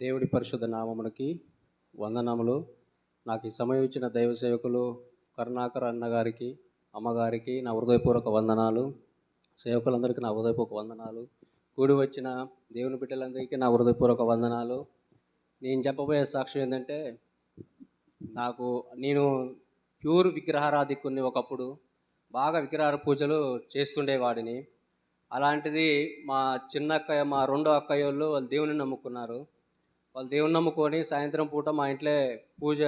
దేవుడి పరిశుద్ధ నామమునకి వందనములు. నాకు ఈ సమయం ఇచ్చిన దైవ సేవకులు కరుణాకర్ అన్నగారికి అమ్మగారికి నా హృదయపూర్వక వందనాలు. సేవకులందరికీ నా హృదయపూర్వక వందనాలు. కూడి వచ్చిన దేవుని బిడ్డలందరికీ నా హృదయపూర్వక వందనాలు. నేను చెప్పబోయే సాక్ష్యం ఏంటంటే నాకు నేను ప్యూర్ విగ్రహారాధికుని ఒకప్పుడు బాగా విగ్రహార పూజలు చేస్తుండేవాడిని. అలాంటిది మా చిన్న అక్కయ్య మా రెండో అక్కయ్యోళ్ళు వాళ్ళు దేవుని నమ్ముకున్నారు. వాళ్ళు దేవుని నమ్ముకొని సాయంత్రం పూట మా ఇంట్లో పూజ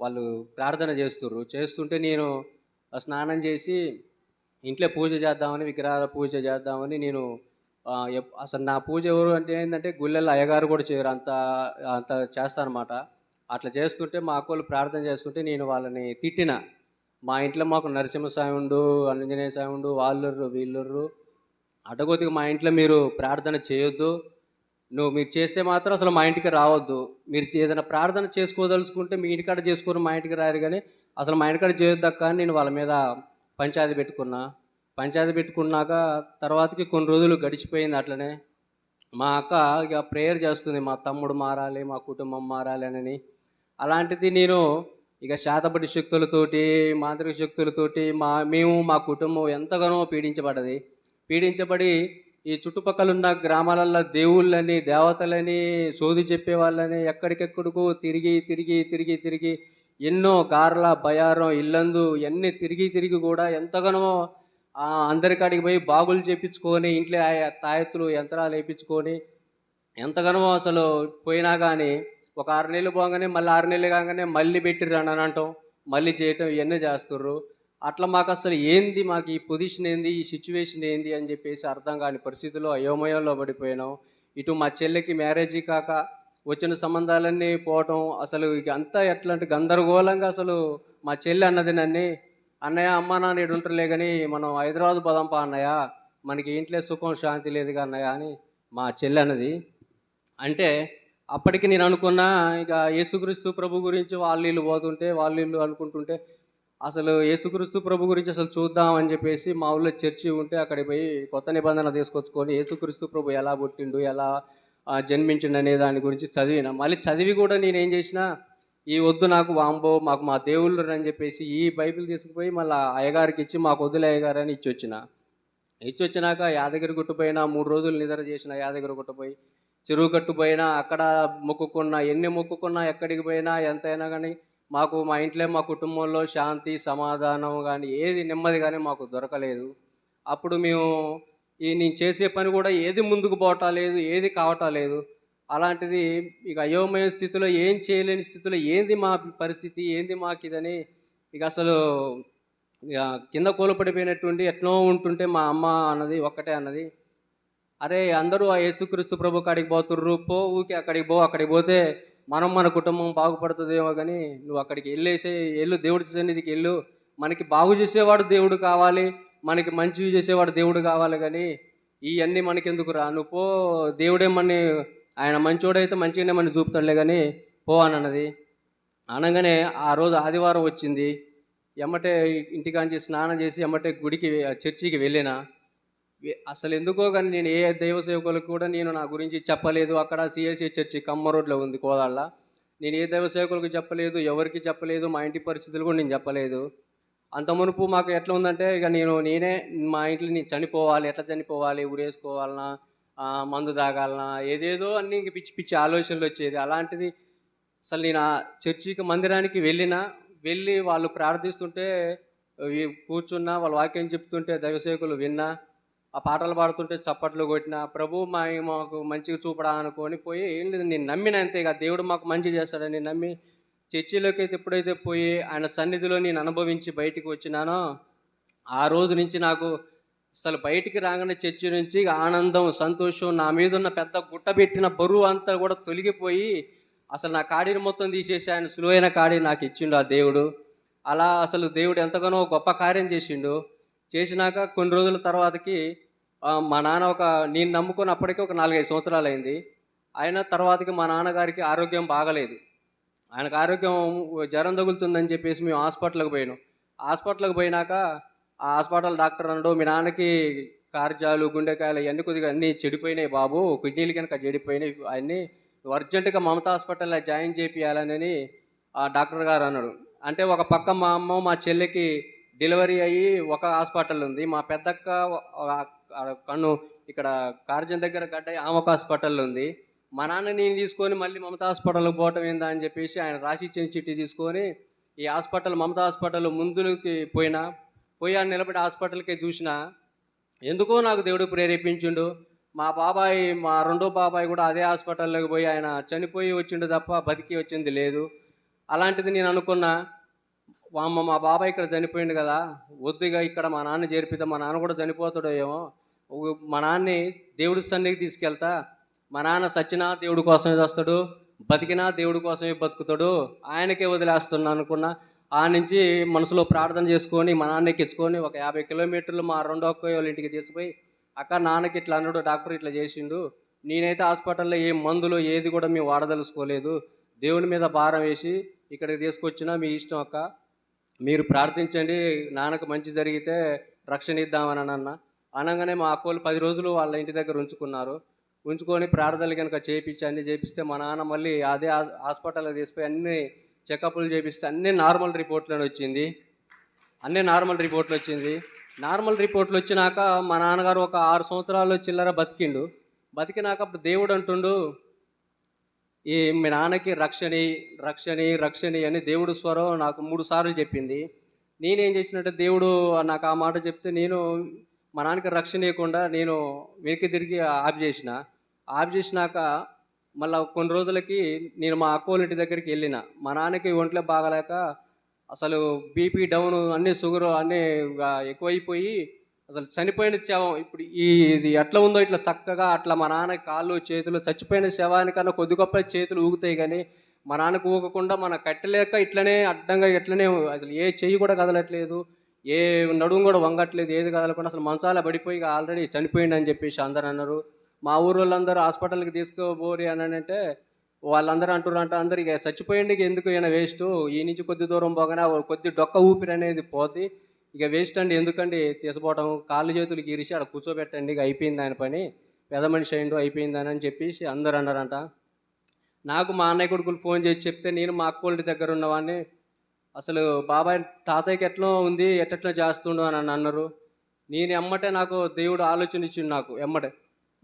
వాళ్ళు ప్రార్థన చేస్తుర్రు. చేస్తుంటే నేను స్నానం చేసి ఇంట్లో పూజ చేద్దామని విగ్రహాల పూజ చేద్దామని నేను అసలు నా పూజ ఎవరు అంటే ఏంటంటే గుళ్ళల్లో అయ్యగారు కూడా చేయరు. అంత అంత చేస్తారనమాట అట్లా చేస్తుంటే మా అక్కలు ప్రార్థన చేస్తుంటే నేను వాళ్ళని తిట్టిన. మా ఇంట్లో మాకు నరసింహస్వామి ఉండు ఆంజనేయ స్వామి ఉండు వాళ్ళుర్రు వీళ్ళుర్రు. అడ్డగోతికి మా ఇంట్లో మీరు ప్రార్థన చేయొద్దు. నువ్వు మీరు చేస్తే మాత్రం అసలు మా ఇంటికి రావద్దు. మీరు ఏదైనా ప్రార్థన చేసుకోదలుచుకుంటే మీ ఇంటికాడ చేసుకుని మా ఇంటికి రారు కానీ అసలు మా ఇంటికాడ చేయొద్దక్క అని నేను వాళ్ళ మీద పంచాయతీ పెట్టుకున్నా. పంచాయతీ పెట్టుకున్నాక తర్వాతకి కొన్ని రోజులు గడిచిపోయింది అట్లనే. మా అక్క ఇక ప్రేయర్ చేస్తుంది మా తమ్ముడు మారాలి మా కుటుంబం మారాలి అని అలాంటిది నేను ఇక శాతపటి శక్తులతోటి మాంత్రిక శక్తులతోటి మా మేము మా కుటుంబం ఎంతగానో పీడించబడ్డది. పీడించబడి ఈ చుట్టుపక్కల ఉన్న గ్రామాలలో దేవుళ్ళని దేవతలని సోది చెప్పే వాళ్ళని ఎక్కడికెక్కడికో తిరిగి తిరిగి తిరిగి తిరిగి ఎన్నో గార్ల బయారం ఇల్లందు ఇవన్నీ తిరిగి తిరిగి కూడా ఎంతగానో అందరికాడికి పోయి బాగులు చేపించుకొని ఇంట్లో ఆ తాయెత్తులు యంత్రాలు వేయించుకొని ఎంతగానో అసలు పోయినా కానీ ఒక ఆరు నెలలు పోగానే మళ్ళీ ఆరు నెలలు కాగానే మళ్ళీ పెట్టిర్రు అని అంటాం. మళ్ళీ చేయటం ఇవన్నీ చేస్తుర్రు. అట్లా మాకు అసలు ఏంది మాకు ఈ పొజిషన్ ఏంది ఈ సిచ్యువేషన్ ఏంది అని చెప్పేసి అర్థం కాని పరిస్థితిలో అయోమయంలో పడిపోయినాం. ఇటు మా చెల్లెకి మ్యారేజీ కాక వచ్చిన సంబంధాలన్నీ పోవటం అసలు ఇక అంతా ఎట్లాంటి గందరగోళంగా అసలు మా చెల్లి అన్నది నన్ను అన్నయ్య అమ్మ నాన్న ఈడు ఉంటారులే కానీ మనం హైదరాబాద్ పోదాంపా అన్నయ్య మనకి ఇంట్లో సుఖం శాంతి లేదుగా అన్నయ్య అని మా చెల్లి అన్నది. అంటే అప్పటికి నేను అనుకున్నా ఇక యేసుక్రీస్తు ప్రభు గురించి వాళ్ళు వీళ్ళు పోతుంటే వాళ్ళు వీళ్ళు అనుకుంటుంటే అసలు యేసుక్రీస్తు ప్రభు గురించి అసలు చూద్దాం అని చెప్పేసి మా ఊళ్ళో చర్చి ఉంటే అక్కడికి పోయి కొత్త నిబంధన తీసుకొచ్చుకొని యేసుక్రీస్తు ప్రభు ఎలా పుట్టిండు ఎలా జన్మించిండు అనే దాని గురించి చదివిన. మళ్ళీ చదివి కూడా నేను ఏం చేసిన ఈ వద్దు నాకు వాంబో మాకు మా దేవుళ్ళు అని చెప్పేసి ఈ బైబిల్ తీసుకుపోయి మళ్ళీ అయ్యగారికి ఇచ్చి మాకు వద్దులే అయ్యగారు అని ఇచ్చి వచ్చిన ఇచ్చి వచ్చినాక యాదగిరి గుట్టుపోయిన మూడు రోజులు నిద్ర చేసిన యాదగిరి గుట్టుపోయి చెరువు కట్టుపోయినా అక్కడ మొక్కుకున్నా ఎన్ని మొక్కుకున్నా ఎక్కడికి పోయినా ఎంతైనా కానీ మాకు మా ఇంట్లో మా కుటుంబంలో శాంతి సమాధానం కానీ ఏది నెమ్మది కానీ మాకు దొరకలేదు. అప్పుడు మేము ఈ నేను చేసే పని కూడా ఏది ముందుకు పోవటం లేదు ఏది కావటం లేదు. అలాంటిది ఇక అయోమయ స్థితిలో ఏం చేయలేని స్థితిలో ఏంది మా పరిస్థితి ఏంది మాకు ఇదని ఇక అసలు ఇక కింద కూలపడిపోయినటువంటి ఎట్నో ఉంటుంటే మా అమ్మ అన్నది ఒక్కటే అన్నది. అరే అందరూ ఆ యేసుక్రీస్తు ప్రభు కాడికి పోతుర్రు పో ఊకి అక్కడికి పో అక్కడికి పోతే మనం మన కుటుంబం బాగుపడుతుందేమో కానీ నువ్వు అక్కడికి వెళ్ళేసే వెళ్ళు దేవుడి సన్నిధికి వెళ్ళు. మనకి బాగు చేసేవాడు దేవుడు కావాలి మనకి మంచివి చేసేవాడు దేవుడు కావాలి కానీ ఇవన్నీ మనకెందుకు రా? నువ్వు పో దేవుడే మన ఆయన మంచోడైతే మంచిగానే మనం చూపుతాడులే కానీ పో అని అన్నది. అనగానే ఆ రోజు ఆదివారం వచ్చింది. ఎమ్మటే ఇంటికాంచి స్నానం చేసి ఎమ్మటే గుడికి చర్చికి వెళ్ళినా. అసలు ఎందుకో కానీ నేను ఏ దైవ సేవకులకు కూడా నేను నా గురించి చెప్పలేదు. అక్కడ సిఎస్సి చర్చి కమ్మ రోడ్లో ఉంది కోదాళ్ళ. నేను ఏ దైవ సేవకులకు చెప్పలేదు ఎవరికి చెప్పలేదు మా ఇంటి పరిస్థితులు కూడా నేను చెప్పలేదు. అంత మునుపు మాకు ఎట్లా ఉందంటే ఇక నేను నేనే మా ఇంట్లో నేను చనిపోవాలి ఎట్లా చనిపోవాలి ఉరేసుకోవాలనా మందు తాగాలనా ఏదేదో అన్ని ఇంక పిచ్చి పిచ్చి ఆలోచనలు వచ్చేది. అలాంటిది అసలు నేను ఆ చర్చికి మందిరానికి వెళ్ళినా వెళ్ళి వాళ్ళు ప్రార్థిస్తుంటే కూర్చున్నా వాళ్ళు వాక్యం చెప్తుంటే దైవసేవకులు విన్నా ఆ పాటలు పాడుతుంటే చప్పట్లు కొట్టిన ప్రభు మా మాకు మంచిగా చూపడా అనుకొని పోయి ఏం లేదు నేను నమ్మిన అంతేగా ఇక దేవుడు మాకు మంచి చేస్తాడని నమ్మి చర్చిలోకి అయితే ఎప్పుడైతే పోయి ఆయన సన్నిధిలో నేను అనుభవించి బయటికి వచ్చినానో ఆ రోజు నుంచి నాకు అసలు బయటికి రాగానే చర్చి నుంచి ఆనందం సంతోషం నా మీద ఉన్న పెద్ద గుట్ట పెట్టిన బరువు అంతా కూడా తొలగిపోయి అసలు నా కాడిని మొత్తం తీసేసి ఆయన సులువైన కాడి నాకు ఇచ్చిండు ఆ దేవుడు. అలా అసలు దేవుడు ఎంతగానో గొప్ప కార్యం చేసిండు. చేసినాక కొన్ని రోజుల తర్వాతకి మా నాన్న ఒక నేను నమ్ముకున్నప్పటికీ ఒక నాలుగైదు సంవత్సరాలు అయింది అయిన తర్వాతకి మా నాన్నగారికి ఆరోగ్యం బాగలేదు. ఆయనకు ఆరోగ్యం జ్వరం తగులుతుందని చెప్పేసి మేము హాస్పిటల్కి పోయినాం. హాస్పిటల్కి పోయినాక ఆ హాస్పిటల్ డాక్టర్ అన్నాడు మీ నాన్నకి కార్జాలు గుండెకాయలు ఇవన్నీ కొద్దిగా అన్నీ చెడిపోయినాయి బాబు కిడ్నీలు కనుక చెడిపోయినాయి అన్నీ అర్జెంటుగా మమతా హాస్పిటల్లో జాయిన్ చేపియాలని ఆ డాక్టర్ గారు అన్నాడు. అంటే ఒక పక్క మా అమ్మ మా చెల్లికి డెలివరీ అయ్యి ఒక హాస్పిటల్ ఉంది. మా పెద్దక్క కన్ను ఇక్కడ కార్జన్ దగ్గర గడ్డ అయ్యి హాస్పిటల్ ఉంది. మా నాన్న నేను తీసుకొని మళ్ళీ మమతా హాస్పిటల్కి పోవటం ఏందా అని చెప్పేసి ఆయన రాసి ఇచ్చిన చిట్టి తీసుకొని ఈ హాస్పిటల్ మమతా హాస్పిటల్ ముందుకి పోయినా పోయి ఆయన నిలబడి హాస్పిటల్కే చూసిన ఎందుకో నాకు దేవుడు ప్రేరేపించిండు. మా బాబాయ్ మా రెండో బాబాయ్ కూడా అదే హాస్పిటల్లోకి పోయి ఆయన చనిపోయి వచ్చిండు తప్ప బతికి వచ్చింది లేదు. అలాంటిది నేను అనుకున్నా. వామ్మ మా బాబాయ్ ఇక్కడ చనిపోయిండు కదా వద్దుగా ఇక్కడ మా నాన్న చేర్పితే మా నాన్న కూడా చనిపోతాడో ఏమో. మా నాన్నని దేవుడి సన్నిధికి తీసుకెళ్తా. మా నాన్న సచ్చినా దేవుడి కోసమే వస్తాడు బతికినా దేవుడి కోసమే బతుకుతాడు ఆయనకే వదిలేస్తున్నా అనుకున్నా. ఆ నుంచి మనసులో ప్రార్థన చేసుకొని మా నాన్న ఎక్కించుకొని ఒక యాభై కిలోమీటర్లు మా రెండో అక్క వాళ్ళ ఇంటికి తీసుకుపోయి అక్క నాన్నకి ఇట్లా అన్నాడు డాక్టర్ ఇట్లా చేసిండు. నేనైతే హాస్పిటల్లో ఏ మందులు ఏది కూడా మేము వాడదలుచుకోలేదు. దేవుని మీద భారం వేసి ఇక్కడికి తీసుకొచ్చినా మీ ఇష్టం అక్క. మీరు ప్రార్థించండి నాన్నకు మంచి జరిగితే రక్షణ ఇద్దామని అన్న. అనగానే మా అక్కలు పది రోజులు వాళ్ళ ఇంటి దగ్గర ఉంచుకున్నారు. ఉంచుకొని ప్రార్థనలు కనుక చేయించి అన్ని చేపిస్తే మా నాన్న మళ్ళీ అదే హాస్- హాస్పిటల్కి తీసుకుపోయి అన్ని చెకప్లు చేపిస్తే అన్ని నార్మల్ రిపోర్ట్లను వచ్చింది. అన్ని నార్మల్ రిపోర్ట్లు వచ్చింది. నార్మల్ రిపోర్ట్లు వచ్చినాక మా నాన్నగారు ఒక ఆరు సంవత్సరాలు చిల్లర బతికిండు. బతికినాక అప్పుడు దేవుడు అంటుండు ఈ మీ నాన్నకి రక్షణి రక్షణి రక్షణి అని దేవుడు స్వరం నాకు మూడు సార్లు చెప్పింది. నేనేం చేసినట్టే దేవుడు నాకు ఆ మాట చెప్తే నేను మా నాన్నకి రక్షణ ఇవ్వకుండా నేను వెనక్కి తిరిగి ఆఫ్ చేసిన. ఆఫ్ చేసినాక మళ్ళీ కొన్ని రోజులకి నేను మా అక్కోలింటి ఇంటి దగ్గరికి వెళ్ళిన. మా నాన్నకి ఒంట్లో బాగలేక అసలు బీపీ డౌన్ అన్నీ షుగర్ అన్నీ ఎక్కువైపోయి అసలు చనిపోయిన శవం. ఇప్పుడు ఈ ఇది ఎట్లా ఉందో ఇట్లా చక్కగా అట్లా మా నాన్న కాళ్ళు చేతులు చచ్చిపోయిన శవానికన్నా కొద్ది గొప్ప చేతులు ఊగుతాయి కానీ మా నాన్నకు ఊగకుండా మన కట్టలేక ఇట్లనే అడ్డంగా ఇట్లనే అసలు ఏ చెయ్యి కూడా కదలట్లేదు. ఏ నడుము కూడా వంగట్లేదు ఏది కదలకుండా అసలు మంచాల పడిపోయి ఆల్రెడీ చనిపోయింది అని చెప్పేసి అందరు అన్నారు. మా ఊరు వాళ్ళందరూ హాస్పిటల్కి తీసుకోబోరి అని అంటే వాళ్ళందరూ అంటారు అంటే అందరు ఇక చచ్చిపోయింది ఎందుకు ఈయన వేస్ట్ ఈ నుంచి కొద్ది దూరం పోగానే కొద్ది డొక్క ఊపిరి అనేది పోతి ఇక వేస్ట్ అండి ఎందుకండి? తీసుకోవటం కాళ్ళు చేతులు గీరిసి అక్కడ కూర్చోబెట్టండి ఇక అయిపోయింది ఆయన పని. పెద్ద మనిషి అయిండు అయిపోయింది అని చెప్పేసి అందరు అన్నారంట. నాకు మా అన్నయ్య కొడుకులు ఫోన్ చేసి చెప్తే నేను మా అక్కోళ్ళ దగ్గర ఉన్నవాడిని అసలు బాబాయ్ తాతయ్యకి ఎట్లా ఉంది ఎట్లా చేస్తుండు అని అన్నారు. నేను ఎమ్మటే నాకు దేవుడు ఆలోచన ఇచ్చిండు నాకు ఎమ్మటే.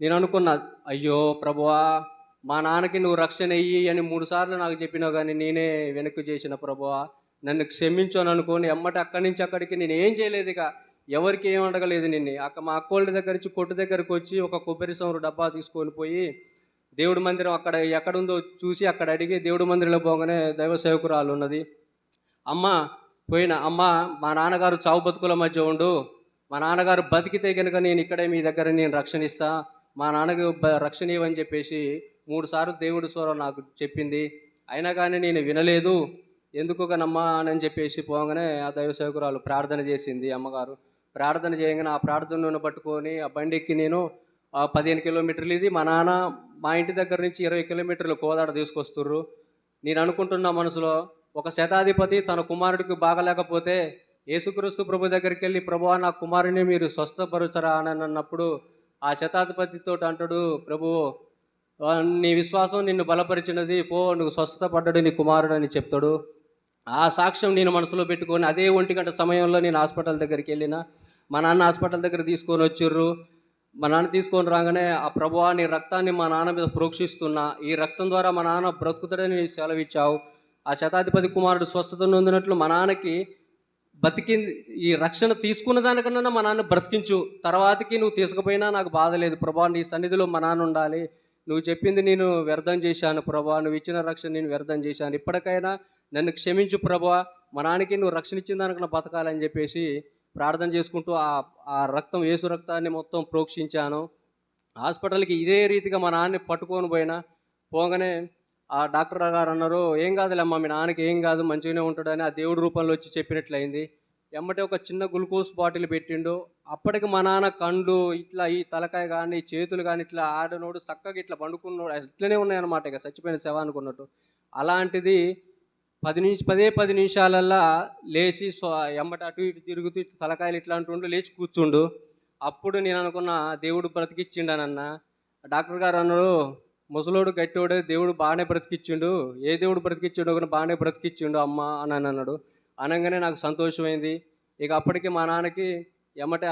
నేను అనుకున్నా అయ్యో ప్రభువా మా నాన్నకి నువ్వు రక్షణ ఇయ్యి అని మూడు సార్లు నాకు చెప్పినావు కానీ నేనే వెనక్కి చేసిన ప్రభువా. నన్ను క్షమించు అని అనుకోని ఎమ్మటే అక్కడి నుంచి అక్కడికి నేను ఏం చేయలేదు ఇక. ఎవరికి ఏం అడగలేదు నిన్ను. అక్క మా అక్కోళ్ళ దగ్గర నుంచి కొట్టు దగ్గరకు వచ్చి ఒక కొబ్బరి సౌరు డబ్బా తీసుకొని పోయి దేవుడి మందిరం అక్కడ ఎక్కడుందో చూసి అక్కడ అడిగి దేవుడి మందిరంలో పోగానే దైవ సేవకురాలు ఉన్నది. అమ్మ పోయిన అమ్మ మా నాన్నగారు చావు బతుకుల మధ్య ఉండు. మా నాన్నగారు బతికితే కనుక నేను ఇక్కడే మీ దగ్గర నేను రక్షణ ఇస్తా మా నాన్నకు రక్షణ ఇవ్వని చెప్పేసి మూడు సార్లు దేవుడి స్వరం నాకు చెప్పింది. అయినా కానీ నేను వినలేదు. ఎందుకుగానమ్మా అని చెప్పేసి పోగానే ఆ దైవ సేవకురాలు ప్రార్థన చేసింది అమ్మగారు. ప్రార్థన చేయగానే ఆ ప్రార్థనను పట్టుకొని ఆ బండి ఎక్కి నేను పదిహేను కిలోమీటర్లు ఇది మా నాన్న మా ఇంటి దగ్గర నుంచి ఇరవై కిలోమీటర్లు కోదాడ తీసుకొస్తుర్రు. నేను అనుకుంటున్న మనసులో ఒక శతాధిపతి తన కుమారుడికి బాగలేకపోతే యేసుక్రీస్తు ప్రభు దగ్గరికి వెళ్ళి ప్రభు నా కుమారుని మీరు స్వస్థపరుచరా అని అన్నప్పుడు ఆ శతాధిపతితో అంటాడు ప్రభు నీ విశ్వాసం నిన్ను బలపరిచినది పో నువ్వు స్వస్థత పడ్డాడు నీ కుమారుడు అని చెప్తాడు. ఆ సాక్ష్యం నేను మనసులో పెట్టుకొని అదే ఒంటి గంట సమయంలో నేను హాస్పిటల్ దగ్గరికి వెళ్ళిన మా నాన్న హాస్పిటల్ దగ్గర తీసుకొని వచ్చిర్రు. మా నాన్న తీసుకొని రాగానే ఆ ప్రభువా నీ రక్తాన్ని మా నాన్న మీద ప్రోక్షిస్తున్నా ఈ రక్తం ద్వారా మా నాన్న బ్రతుకుతాడని సెలవిచ్చావు. ఆ శతాధిపతి కుమారుడు స్వస్థత నొందినట్లు మా నాన్నకి బతికింది ఈ రక్షణ తీసుకున్న దానికన్నా మా నాన్న బ్రతికించు. తర్వాతకి నువ్వు తీసుకుపోయినా నాకు బాధ లేదు. ప్రభా నీ సన్నిధిలో మా నాన్న ఉండాలి. నువ్వు చెప్పింది నేను వ్యర్థం చేశాను ప్రభా. నువ్వు ఇచ్చిన రక్షణ నేను వ్యర్థం చేశాను. ఇప్పటికైనా నన్ను క్షమించు ప్రభా. మా నాన్నకి నువ్వు రక్షణ ఇచ్చిన దానికన్నా బతకాలని చెప్పేసి ప్రార్థన చేసుకుంటూ ఆ ఆ రక్తం ఏసు రక్తాన్ని మొత్తం ప్రోక్షించాను. హాస్పిటల్కి ఇదే రీతిగా మా నాన్నని పట్టుకొని పోయినా. పోగానే ఆ డాక్టర్ గారు అన్నారు ఏం కాదులేమ్మా మీ నాన్నకి ఏం కాదు మంచిగానే ఉంటాడని ఆ దేవుడి రూపంలో వచ్చి చెప్పినట్లయింది. ఎమ్మటే ఒక చిన్న గ్లూకోజ్ బాటిల్ పెట్టిండు. అప్పటికి మా నాన్న కండ్లు ఇట్లా ఈ తలకాయ కానీ చేతులు కానీ ఇట్లా ఆడనోడు చక్కగా ఇట్లా పండుకున్నాడు. ఇట్లనే ఉన్నాయన్నమాట ఇక చచ్చిపోయిన శవ అనుకున్నట్టు. అలాంటిది పది నిమిషం పదే పది నిమిషాలల్లా లేచి స్వ ఎమ్మట అటు ఇటు తిరుగుతూ ఇటు తలకాయలు ఇట్లా అంటుండు లేచి కూర్చుండు. అప్పుడు నేను అనుకున్న దేవుడు బ్రతికిచ్చిండనన్న. డాక్టర్ గారు అన్నారు ముసలోడు గట్టివాడే దేవుడు బాగానే బ్రతికిచ్చిండు. ఏ దేవుడు బ్రతికిచ్చిండు కానీ బాగానే బ్రతికిచ్చిండు అమ్మ అని అన్నాడు. అనగానే నాకు సంతోషమైంది. ఇక అప్పటికి మా నాన్నకి ఎమ్మటే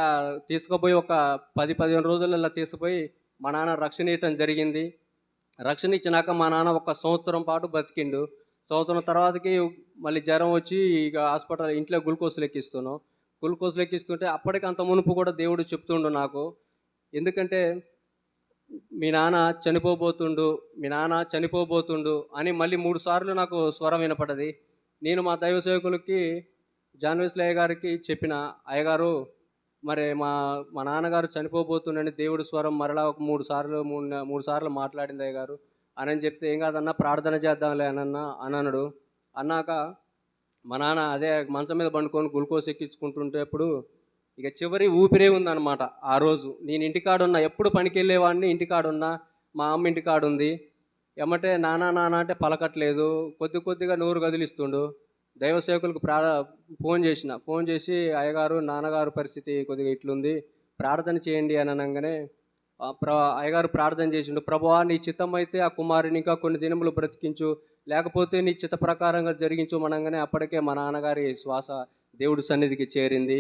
తీసుకుపోయి ఒక పది పదిహేను రోజులలో తీసుకుపోయి మా నాన్న రక్షణ ఇవ్వటం జరిగింది. రక్షణ ఇచ్చినాక మా నాన్న ఒక సంవత్సరం పాటు బతికిండు సంవత్సరం తర్వాతకి మళ్ళీ జ్వరం వచ్చి ఇక హాస్పిటల్ ఇంట్లో గ్లూకోజ్ లెక్కిస్తున్నాం గ్లూకోజ్ లెక్కిస్తుంటే అప్పటికి అంత మునుపు కూడా దేవుడు చెప్తుండు నాకు. ఎందుకంటే మీ నాన్న చనిపోబోతుండు మీ నాన్న చనిపోబోతుండు అని మళ్ళీ మూడు సార్లు నాకు స్వరం వినపడ్డది నేను మా దైవ సేవకులకి జాన్వేస్లయ్య గారికి చెప్పిన అయ్యగారు మరి మా మా నాన్నగారు చనిపోబోతుండని దేవుడి స్వరం మరలా ఒక మూడు సార్లు మూడు మూడు సార్లు మాట్లాడింది అయ్యగారు. అని చెప్తే ఏం కాదన్నా ప్రార్థన చేద్దాంలే అనన్న అని అన్నాడు. అన్నాక మా నాన్న అదే మంచం మీద పండుకొని గ్లూకోజ్ ఎక్కించుకుంటుంటేప్పుడు ఇక చివరి ఊపిరే ఉందన్నమాట ఆ రోజు. నేను ఇంటికాడున్నా ఎప్పుడు పనికి వెళ్ళేవాడిని ఇంటికాడున్నా మా అమ్మ ఇంటికాడుంది ఏమంటే నానా నాన్న అంటే పలకట్లేదు. కొద్ది కొద్దిగా నోరు కదిలిస్తుండు. దైవ సేవకులకు ప్రా ఫోన్ చేసిన. ఫోన్ చేసి అయ్యగారు నాన్నగారు పరిస్థితి కొద్దిగా ఇట్లుంది. ప్రార్థన చేయండి అని అనగానే ప్ర అయ్యగారు ప్రార్థన చేసిండు. ప్రభువా నీ చిత్తం అయితే ఆ కుమారుని ఇంకా కొన్ని దినములు బ్రతికించు. లేకపోతే నీ చిత్త ప్రకారంగా జరిగించు మనగానే అప్పటికే మా నాన్నగారి శ్వాస దేవుడి సన్నిధికి చేరింది.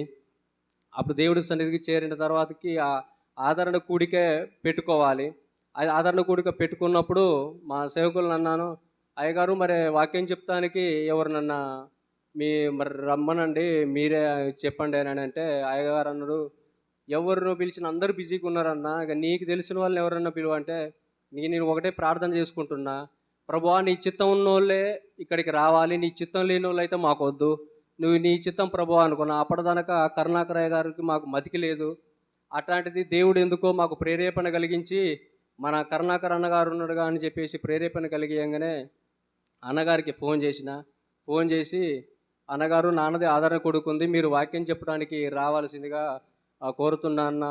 అప్పుడు దేవుడి సన్నిధికి చేరిన తర్వాతకి ఆ ఆదరణ కూడికే పెట్టుకోవాలి. ఆదరణ కూడిక పెట్టుకున్నప్పుడు మా సేవకులను అన్నాను అయ్యగారు మరి వాక్యం చెప్తానికి ఎవరినన్నా మీ మరి రమ్మనండి మీరే చెప్పండి అని అంటే అయ్యగారు అన్నాడు ఎవరినో పిలిచిన అందరూ బిజీగా ఉన్నారన్న ఇక నీకు తెలిసిన వాళ్ళని ఎవరన్నా పిలువ అంటే నీ నేను ఒకటే ప్రార్థన చేసుకుంటున్నా ప్రభువా నీ చిత్తం ఉన్నోళ్ళే ఇక్కడికి రావాలి నీ చిత్తం లేని వాళ్ళు అయితే మాకు వద్దు నువ్వు నీ చిత్తం ప్రభు అనుకున్నా అప్పటిదనక కరుణాకరయ్య గారికి మాకు మతికి లేదు. అట్లాంటిది దేవుడు ఎందుకో మాకు ప్రేరేపణ కలిగించి మన కరుణాకర్ అన్నగారు ఉన్నాడుగా అని చెప్పేసి ప్రేరేపణ కలిగియంగానే అన్నగారికి ఫోన్ చేసిన. ఫోన్ చేసి అన్నగారు నాన్నది ఆదరణ కొడుకుంది. మీరు వాక్యం చెప్పడానికి రావాల్సిందిగా కోరుతున్నా అన్న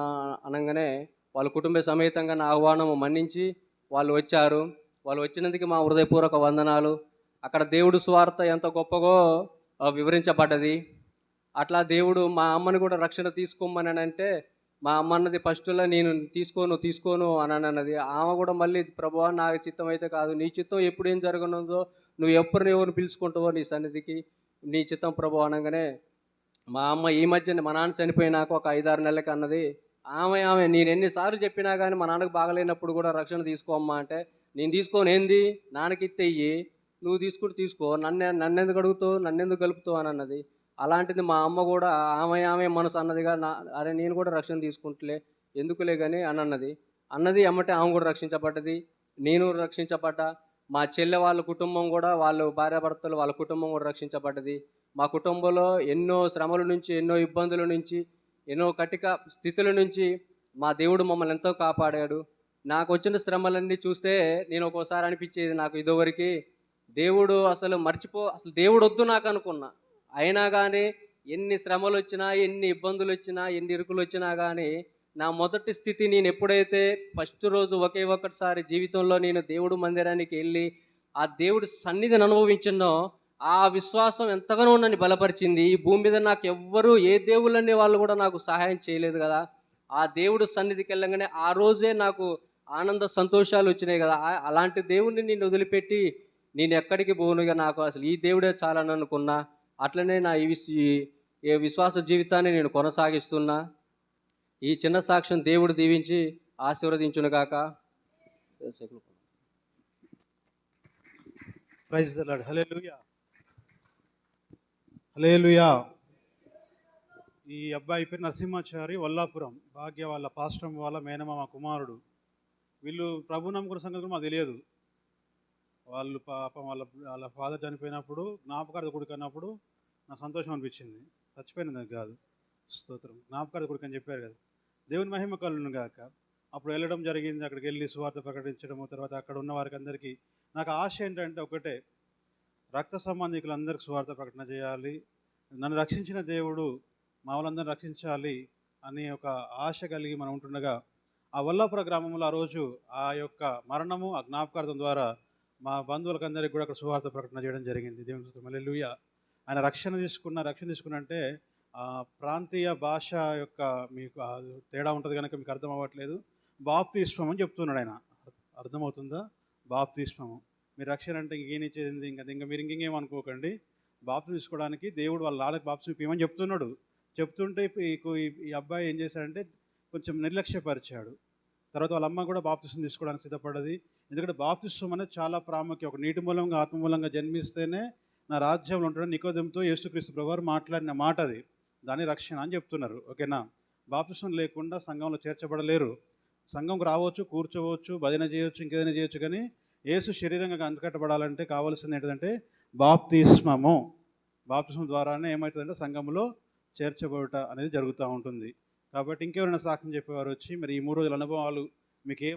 అనగానే వాళ్ళ కుటుంబ సమేతంగా నా ఆహ్వానం మన్నించి వాళ్ళు వచ్చారు. వాళ్ళు వచ్చినందుకు మా హృదయపూర్వక వందనాలు. అక్కడ దేవుడు స్వార్థ ఎంత గొప్పగో వివరించబడ్డది. అట్లా దేవుడు మా అమ్మని కూడా రక్షణ తీసుకోమని అని అంటే మా అమ్మ అన్నది ఫస్ట్లో నేను తీసుకోను తీసుకోను అని అన్నది ఆమె కూడా మళ్ళీ ప్రభు నా చిత్తం అయితే కాదు. నీ చిత్తం ఎప్పుడు ఏం జరగనుందో నువ్వు ఎప్పుడు ఎవరిని పిలుచుకుంటావో నీ సన్నిధికి నీ చిత్తం ప్రభు అనగానే మా అమ్మ ఈ మధ్యన మా నాన్న చనిపోయినాక ఒక ఐదారు నెలలకి అన్నది ఆమె ఆమె నేను ఎన్నిసార్లు చెప్పినా కానీ మా నాన్నకు బాగలేనప్పుడు కూడా రక్షణ తీసుకోమ్మా అంటే నేను తీసుకోను ఏంది? నాన్నకి ఇస్తే ఇయ్యి. నువ్వు తీసుకుంటే తీసుకో. నన్ను నన్నెందుకు అడుగుతావు? నన్నెందుకు కలుపుతావు? అని అన్నది. అలాంటిది మా అమ్మ కూడా ఆమె ఆమె మనసు అన్నదిగా నా అరే నేను కూడా రక్షణ తీసుకుంటలే ఎందుకులే కానీ అని అన్నది. అన్నది అమ్మటే ఆమె కూడా రక్షించబడ్డది. నేను రక్షించబడ్డా. మా చెల్లె వాళ్ళ కుటుంబం కూడా వాళ్ళు భార్యాభర్తలు వాళ్ళ కుటుంబం కూడా రక్షించబడ్డది. మా కుటుంబంలో ఎన్నో శ్రమల నుంచి ఎన్నో ఇబ్బందుల నుంచి ఎన్నో కటిక స్థితుల నుంచి మా దేవుడు మమ్మల్ని ఎంతో కాపాడాడు. నాకు వచ్చిన శ్రమలన్నీ చూస్తే నేను ఒక్కోసారి అనిపించేది నాకు ఇదివరకు దేవుడు అసలు మర్చిపో అసలు దేవుడు వద్దు నాకు అనుకున్నా. అయినా కానీ ఎన్ని శ్రమలు వచ్చినా ఎన్ని ఇబ్బందులు వచ్చినా ఎన్ని ఇరుకులు వచ్చినా కానీ నా మొదటి స్థితి నేను ఎప్పుడైతే ఫస్ట్ రోజు ఒకే ఒక్కటిసారి జీవితంలో నేను దేవుడు మందిరానికి వెళ్ళి ఆ దేవుడి సన్నిధిని అనుభవించినో ఆ విశ్వాసం ఎంతగానో నన్ను బలపరిచింది. ఈ భూమి మీద నాకు ఎవ్వరూ ఏ దేవుళ్ళనే వాళ్ళు కూడా నాకు సహాయం చేయలేదు కదా. ఆ దేవుడు సన్నిధికి వెళ్ళగానే ఆ రోజే నాకు ఆనంద సంతోషాలు వచ్చినాయి కదా అలాంటి దేవుణ్ణి నేను వదిలిపెట్టి నేను ఎక్కడికి పోనుగా నాకు అసలు ఈ దేవుడే చాలని అనుకున్నా అట్లనే నా ఈ విశ్వాస జీవితాన్ని నేను కొనసాగిస్తున్నా. ఈ చిన్న సాక్ష్యం దేవుడు దీవించి ఆశీర్వదించునుగాక ప్రైజ్ ద లార్డ్. ఈ అబ్బాయి పేరు నరసింహాచారి వల్లాపురం. భాగ్య వాళ్ళ పాశ్రమ వాళ్ళ మేనమామ కుమారుడు. వీళ్ళు ప్రభు నమ్ముకున్న సంగతి మాకు తెలియదు. వాళ్ళు పాపం వాళ్ళ వాళ్ళ ఫాదర్ చనిపోయినప్పుడు జ్ఞాపకార్థ కొడుకు అన్నప్పుడు నాకు సంతోషం అనిపించింది. చచ్చిపోయినది కాదు. స్తోత్రం. జ్ఞాపకార్థ కొడుకు అని చెప్పారు కదా. దేవుని మహిమ కలును గాక. అప్పుడు వెళ్ళడం జరిగింది. అక్కడికి వెళ్ళి సువార్త ప్రకటించడము తర్వాత అక్కడ ఉన్న వారికి అందరికీ నాకు ఆశ ఏంటంటే ఒకటే. రక్త సంబంధికులందరికీ సువార్త ప్రకటన చేయాలి. నన్ను రక్షించిన దేవుడు మా వాళ్ళందరిని రక్షించాలి అనే ఒక ఆశ కలిగి మనం ఉంటుండగా ఆ వల్లాపుర గ్రామంలో ఆ రోజు ఆ యొక్క మరణము ఆ జ్ఞాపకార్థం ద్వారా మా బంధువులకందరికీ కూడా అక్కడ సువార్త ప్రకటన చేయడం జరిగింది. దేవుని మల్లెలుయ ఆయన రక్షణ తీసుకున్న రక్షణ తీసుకున్న అంటే ప్రాంతీయ భాష యొక్క మీకు తేడా ఉంటుంది కనుక మీకు అర్థం అవ్వట్లేదు. బాప్తిస్వం అని చెప్తున్నాడు ఆయన. అర్థమవుతుందా? బాప్తిస్మము. మీరు రక్షణ అంటే ఇంకేం ఇచ్చేది? ఇంకా ఇంకా మీరు ఇంకేం అనుకోకండి. బాప్తి తీసుకోవడానికి దేవుడు వాళ్ళ నాన్నకి బాప్తి ఇవ్వమని చెప్తున్నాడు. చెప్తుంటే ఈ అబ్బాయి ఏం చేశాడంటే కొంచెం నిర్లక్ష్యపరిచాడు. తర్వాత వాళ్ళ అమ్మ కూడా బాప్తిసం తీసుకోవడానికి సిద్ధపడ్డది. ఎందుకంటే బాప్తిస్వం అనేది చాలా ప్రాముఖ్యం. ఒక నీటి మూలంగా ఆత్మ మూలంగా జన్మిస్తేనే నా రాజ్యంలో ఉంటాడు. నికోదంతో యేసుక్రీస్తు ప్రభువారు మాట్లాడిన మాట అది. దాని రక్షణ అని చెప్తున్నారు. ఓకేనా? బాప్తిసం లేకుండా సంఘంలో చేర్చబడలేరు. సంఘంకు రావచ్చు కూర్చోవచ్చు భజన చేయవచ్చు ఇంకేదైనా చేయొచ్చు కానీ యేసు శరీరంగా అంతకట్టబడాలంటే కావాల్సింది ఏంటంటే బాప్తిస్మము. బాప్తిస్మం ద్వారానే ఏమవుతుందంటే సంఘంలో చేర్చబడుట అనేది జరుగుతూ ఉంటుంది. కాబట్టి ఇంకెవరైనా సాక్ష్యం చెప్పేవారు వచ్చి మరి ఈ మూడు రోజుల అనుభవాలు మీకు